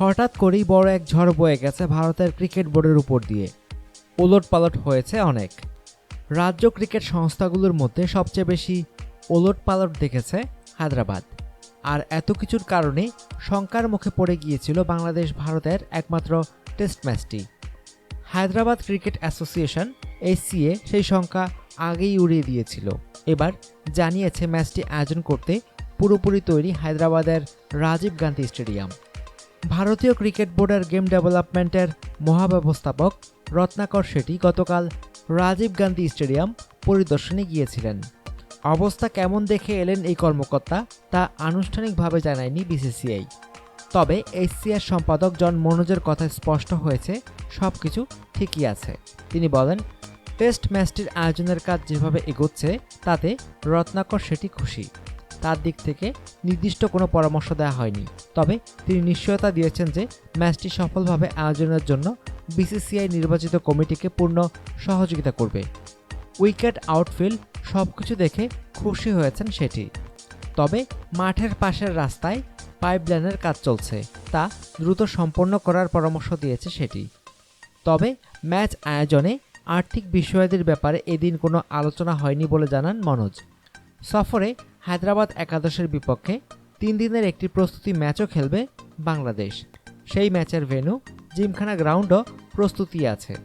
হঠাৎ করেই বড় এক ঝড় বয়ে গেছে ভারতের ক্রিকেট বোর্ডের উপর দিয়ে। ওলট পালট হয়েছে অনেক। রাজ্য ক্রিকেট সংস্থাগুলোর মধ্যে সবচেয়ে বেশি ওলট পালট দেখেছে হায়দ্রাবাদ। আর এত কিছুর কারণে শঙ্কার মুখে পড়ে গিয়েছিল বাংলাদেশ ভারতের একমাত্র টেস্ট ম্যাচটি। হায়দ্রাবাদ ক্রিকেট অ্যাসোসিয়েশন এসিএ সেই শঙ্কা আগেই উড়িয়ে দিয়েছিল। এবার জানিয়েছে ম্যাচটি আয়োজন করতে পুরোপুরি তৈরি হায়দ্রাবাদের রাজীব গান্ধী স্টেডিয়াম। ভারতীয় ক্রিকেট বোর্ডের গেম ডেভেলপমেন্টের মহাব্যবস্থাপক রত্নাকর শেঠি গতকাল রাজীব গান্ধী স্টেডিয়াম পরিদর্শনে গিয়েছিলেন। অবস্থা কেমন দেখে এলেন এই কর্মকর্তা তা আনুষ্ঠানিকভাবে জানায়নি বিসিসিআই। তবে এসসিআর সম্পাদক জন মনোজের কথায় স্পষ্ট হয়েছে সব কিছু ঠিকই আছে। তিনি বলেন, টেস্ট ম্যাচটির আয়োজনের কাজ যেভাবে এগোচ্ছে, তাতে রত্নাকর সেটি খুশি। তার দিক থেকে নির্দিষ্ট কোনো পরামর্শ দেওয়া হয়নি। তবে তিনি নিশ্চয়তা দিয়েছেন যে ম্যাচটি সফলভাবে আয়োজনের জন্য বিসিসিআই নির্বাচিত কমিটিকে পূর্ণ সহযোগিতা করবে। উইকেট, আউটফিল্ড সব কিছু দেখে খুশি হয়েছেন সেটি। তবে মাঠের পাশের রাস্তায় পাইপলাইনের কাজ চলছে, তা দ্রুত সম্পন্ন করার পরামর্শ দিয়েছে সেটি। তবে ম্যাচ আয়োজনে আর্থিক বিষয়াদির ব্যাপারে এদিন কোনো আলোচনা হয়নি বলে জানান মনোজ। সফরে হায়দ্রাবাদ একাদশের বিপক্ষে তিন দিনের একটি প্রস্তুতি ম্যাচও খেলবে বাংলাদেশ। সেই ম্যাচের ভেন্যু জিমখানা গ্রাউন্ডও প্রস্তুতি আছে।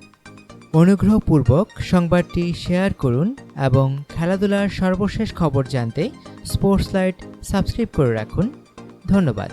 অনুগ্রহপূর্বক সংবাদটি শেয়ার করুন এবং খেলাধুলার সর্বশেষ খবর জানতে স্পোর্টস লাইট সাবস্ক্রাইব করে রাখুন। ধন্যবাদ।